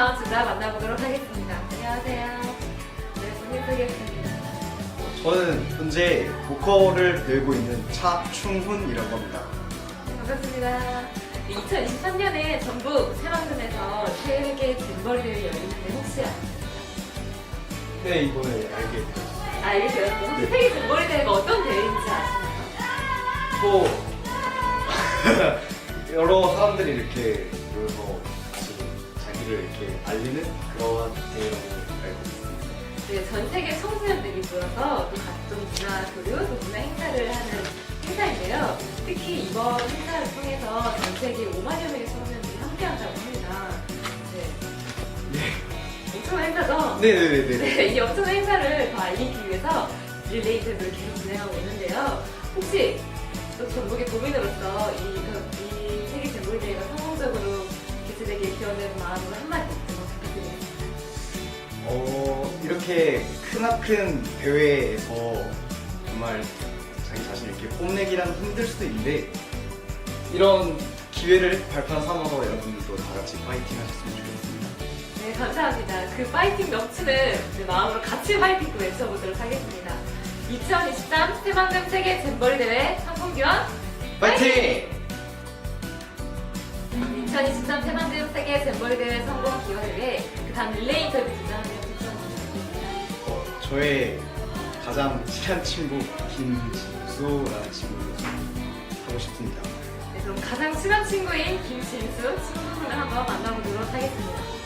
다음 주자 만나보도록 하겠습니다. 안녕하세요. 네, 소개. 저는 현재 보컬을 배우고 있는 차충훈이라고 합니다. 반갑습니다. 2023년에 전북 새만금에서 세계 잼버리 대회 열리는데 혹시 아세요? 네, 이번에 알게 되었어요. 알게? 혹시 네. 세계 잼버리 대회가 어떤 대회인지 아시나요? 또 여러 사람들이 이렇게 모여서 같 이 자기를 이렇게 알리는 그런 대회라고 알고 있습니다. 네, 전 세계 청소년들이 모여서 또 각종 문화 교류, 또 문화 행사를 하는 행사인데요. 특히 이번 행사를 통해서 전 세계 5만여 명의 청소년들이 함께한다고 합니다. 네. 엄청난 행사죠? 네네네네. 네, 이 엄청난 행사를 더 알리기 위해서 릴레이 인터뷰를 계속 진행하고 있는데요. 혹시 또 전북의 도민으로서 이, 이렇게 크나큰 대회에서 정말 자기 자신을 이렇게 뽐내기란 힘들 수도 있는데 이런 기회를 발판 삼아서 여러분들도 다 같이 파이팅 하셨으면 좋겠습니다. 네, 감사합니다. 그 파이팅 넘치는 그 마음으로 같이 파이팅 또 외쳐보도록 하겠습니다. 2023 새만금 세계 잼버리 대회 상품기원 파이팅! 2023 새만금 세계 잼버리 대회 성공 기원을 위해 그 다음 릴레이 인터뷰 저의 가장 친한 친구 김진수라는 친구를 하고 싶습니다. 네, 그럼 가장 친한 친구인 김진수 친구분을 한번 만나보도록 하겠습니다.